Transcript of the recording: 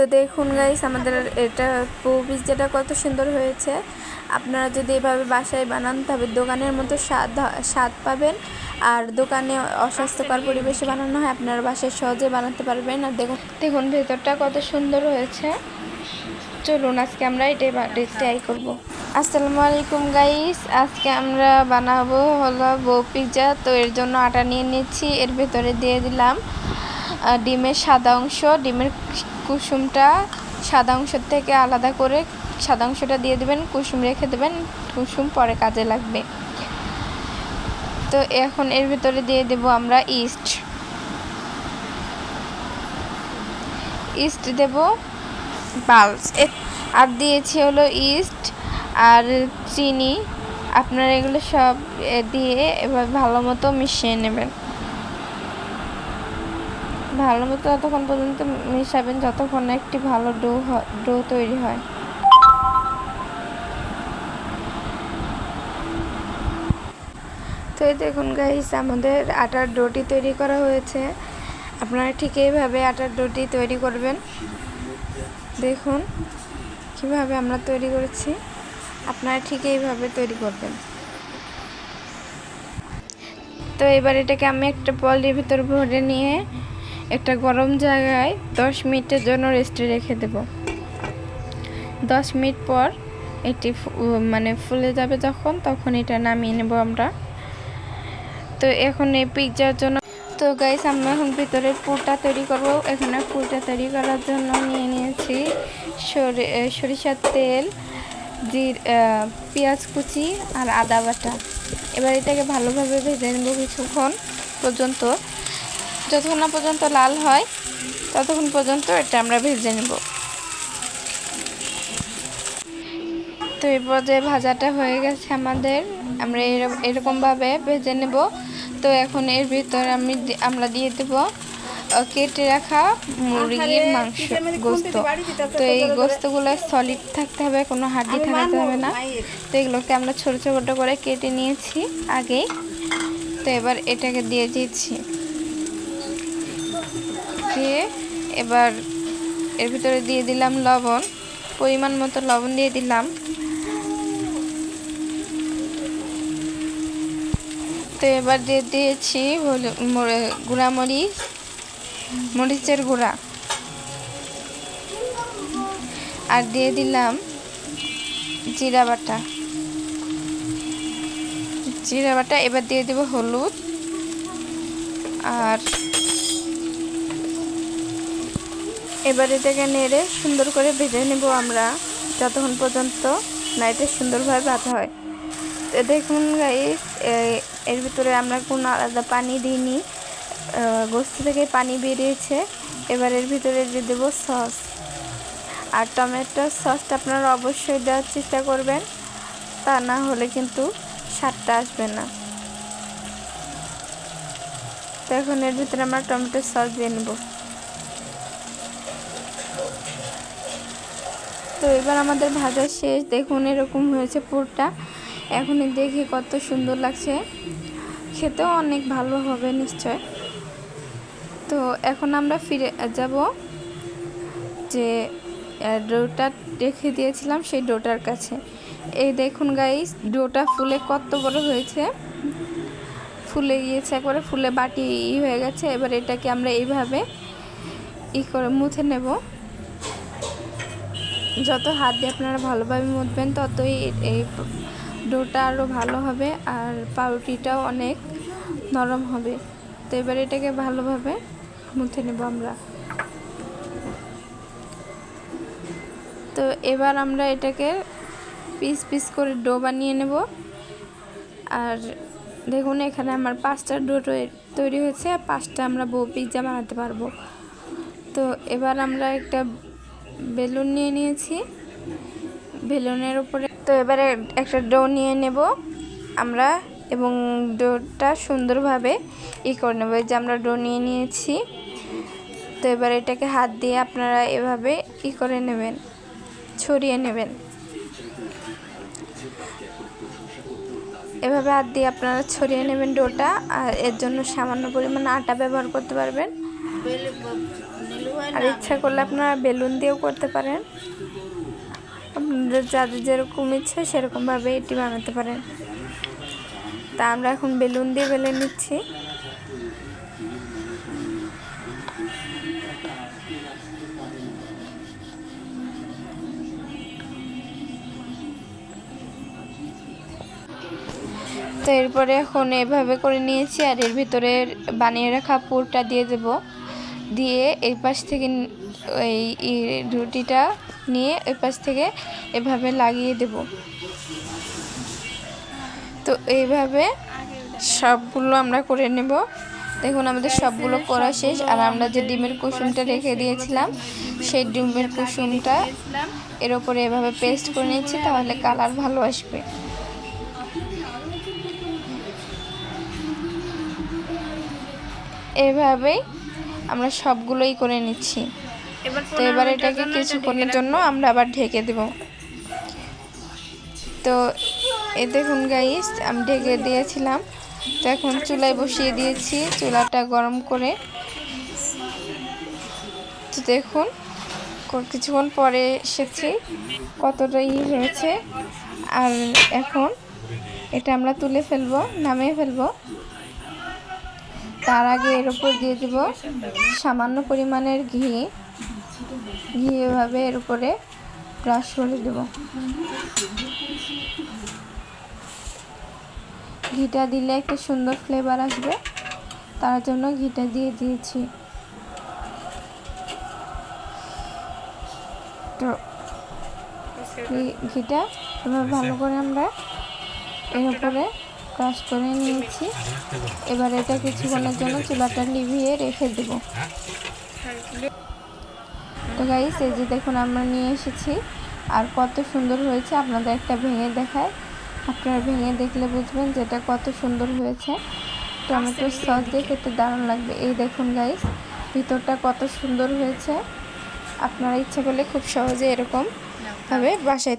তো দেখুন গাইস আমাদের এটা পো পিৎজাটা কত সুন্দর হয়েছে। আপনারা যদি এভাবে বাসায় বানান, তবে দোকানের মতো স্বাদ স্বাদ পাবেন। আর দোকানে অস্বাস্থ্যকর পরিবেশে বানানো হয়, আপনারা বাসায় সহজে বানাতে পারবেন। আর দেখুন দেখুন ভেতরটা কত সুন্দর হয়েছে। চলুন, আজকে আমরা এটাই ট্রাই করব। আসসালামু আলাইকুম গাইস আজকে আমরা বানাবো হলো বউ পিৎজা তো এর জন্য আটা নিয়ে নিচ্ছি, এর ভেতরে দিয়ে দিলাম ডিমের সাদা অংশ। ডিমের কুসুমটা সাদা অংশ থেকে আলাদা করে সাদা অংশটা দিয়ে দেবেন, কুসুম রেখে দেবেন, কুসুম পরে কাজে লাগবে। তো এখন এর ভিতরে দিয়ে দেব আমরা ইস্ট। ইস্ট দেব পালস আর দিয়েছি হলো ইস্ট আর চিনি। আপনারা এগুলো সব দিয়ে এবার ভালো মতো মিশিয়ে নেবেন। ভালো মতো ততক্ষণ পর্যন্ত মিশাবেন যতক্ষণ একটি ভালো ডো ডো তৈরি হয়। তো এই দেখুন গাইস আমাদের আটার ডোটি তৈরি করা হয়েছে। আপনারা ঠিক এইভাবে আটার ডোটি তৈরি করবেন। দেখুন কীভাবে আমরা তৈরি করেছি। আপনারা ঠিক এইভাবে তৈরি করবেন। তো এবার এটাকে আমি একটা পলির ভিতর ভরে নিয়ে একটা গরম জায়গায় দশ মিনিটের জন্য রেস্টে রেখে দেব। দশ মিনিট পর এটি মানে ফুলে যাবে যখন, তখন এটা নামিয়ে নেব আমরা। তো এখন এই পিৎজার জন্য তো গাইস আমরা এখন ভিতরে পুরটা তৈরি করব। এখানে পুরটা তৈরি করার জন্য নিয়ে নিয়েছি সরি- সরিষার তেল, জির পেঁয়াজ কুচি আর আদা বাটা। এবার এটাকে ভালোভাবে ভেজে নেব কিছুক্ষণ পর্যন্ত। যতক্ষণ না পর্যন্ত লাল হয় ততক্ষণ পর্যন্ত এটা আমরা ভেজে নেব। তো এই পর্যায়ে ভাজাটা হয়ে গেছে আমাদের। আমরা এরকম এরকমভাবে ভেজে নেব। তো এখন এর ভিতর আমি আমরা দিয়ে দেব কেটে রাখা মুরগির মাংস গোস্ত। তো এই গোস্তগুলো সলিড থাকতে হবে কোনো হাড্ডি থাকতে হবে না। তো এগুলোকে আমরা ছোটো ছোটো করে কেটে নিয়েছি আগেই। তো এবার এটাকে দিয়ে দিচ্ছি দিয়ে এবার এর ভিতরে দিয়ে দিলাম লবণ, পরিমাণ মতো লবণ দিয়ে দিলাম। তো এবার দিয়ে দিয়েছি গুঁড়া মরিচ মরিচের গুঁড়া। আর দিয়ে দিলাম জিরা বাটা। জিরা বাটা, এবার দিয়ে দেব হলুদ। আর এবার এটাকে নেড়ে সুন্দর করে ভেজে নেব আমরা, যতক্ষণ পর্যন্ত না এটা সুন্দরভাবে ভাজা হয়। তো দেখুন গাইস এর ভিতরে আমরা কোনো আলাদা পানি দিইনি। গোস্ত থেকে পানি বেরিয়েছে। এবার এর ভিতরে দিয়ে দেবো সস। আর টমেটো সসটা আপনারা অবশ্যই দেওয়ার চেষ্টা করবেন, তা না হলে কিন্তু স্বাদটা আসবে না। তো এখন এর ভিতরে আমরা টমেটো সস দিয়ে নেব। তো এবার আমাদের ভাজা শেষ। দেখুন এরকম হয়েছে পুরটা। এখনই দেখি কত সুন্দর লাগছে। খেতেও অনেক ভালো হবে নিশ্চয়। তো এখন আমরা ফিরে যাব যে ডোটা রেখে দিয়েছিলাম সেই ডোটার কাছে। এই দেখুন গাইস ডোটা ফুলে কত বড় হয়েছে। ফুলে গিয়েছে একবারে, ফুলে বাটি ই হয়ে গেছে। এবার এটাকে আমরা এইভাবে ই করে মুছে নেব। যত হাত দিয়ে আপনারা ভালোভাবে মুছবেন ততই এই ডোটা আরও ভালো হবে আর পাউরুটিটাও অনেক নরম হবে। তো এবার এটাকে ভালোভাবে মুছে নেব আমরা। তো এবার আমরা এটাকে পিস পিস করে ডো বানিয়ে নেব। আর দেখুন, এখানে আমার পাঁচটা ডো তৈরি হয়েছে। আর পাঁচটা আমরা বউ পিৎজা বানাতে পারব। তো এবার আমরা একটা বেলুন নিয়ে নিয়েছি। বেলুনের উপরে তো এবারে একটা ডো নিয়ে নেব আমরা এবং ডোটা সুন্দরভাবে ই করে নেব। যে আমরা ডো নিয়ে নিয়েছি। তো এবার এটাকে হাত দিয়ে আপনারা এভাবে ই করে নেবেন, ছড়িয়ে নেবেন। এভাবে হাত দিয়ে আপনারা ছড়িয়ে নেবেন ডোটা, আর এর জন্য সামান্য পরিমাণ আটা ব্যবহার করতে পারবেন। আর ইচ্ছা করলে আপনারা বেলুন দিয়েও করতে পারেন। আপনাদের যাদের যেরকম ইচ্ছে সেরকমভাবে এটি বানাতে পারেন। তা আমরা এখন বেলুন দিয়ে বেলে নিচ্ছি। তো এরপরে এখন এভাবে করে নিয়েছি আর এর ভিতরে বানিয়ে রাখা পুরটা দিয়ে দেব। দিয়ে এই পাশ থেকে ন- ওই ই রুটিটা নিয়ে ওই পাশ থেকে এভাবে লাগিয়ে দেব। তো এইভাবে সবগুলো আমরা করে নেব। দেখুন, আমাদের সবগুলো করা শেষ। আর আমরা যে ডিমের কুসুমটা রেখে দিয়েছিলাম, সেই ডিমের কুসুমটা এর উপরে এভাবে পেস্ট করে নিচ্ছি তাহলে কালার ভালো আসবে। এভাবেই আমরা সবগুলোই করে নিচ্ছি। তো এবার এটাকে কিছুক্ষণের জন্য আমরা আবার ঢেকে দেব। তো এ দেখুন গাইস আমি ঢেকে দিয়েছিলাম। তো এখন চুলায় বসিয়ে দিয়েছি চুলাটা গরম করে। তো দেখুন কিছুক্ষণ পরে এসেছি কতটা ই হয়েছে। আর এখন এটা আমরা তুলে ফেলব নামিয়ে ফেলব। তার আগে এর উপর দিয়ে দিব সামান্য পরিমাণের ঘি। ঘি এভাবে এর উপরে ব্রাশ করে দেব। ঘিটা দিলে একটা সুন্দর ফ্লেভার আসবে। তার জন্য ঘিটা দিয়ে দিয়েছি। তো ঘিটা এবার ভালো করে আমরা এর উপরে ক্রাশ করে নিয়েছি। এবার এটা কিছুক্ষণের জন্য চুলাটা লিভিয়ে রেখে দেব। তো গাইস এই যে দেখুন আমরা নিয়ে এসেছি। আর কত সুন্দর হয়েছে আপনাদের একটা ভেঙে দেখায়। আপনারা ভেঙে দেখলে বুঝবেন যে এটা কত সুন্দর হয়েছে। টমেটো সস দিয়ে খেতে দারুণ লাগবে। এই দেখুন গাইস ভিতরটা কত সুন্দর হয়েছে। আপনারা ইচ্ছা করলে খুব সহজে এরকম ভাবে বাসায়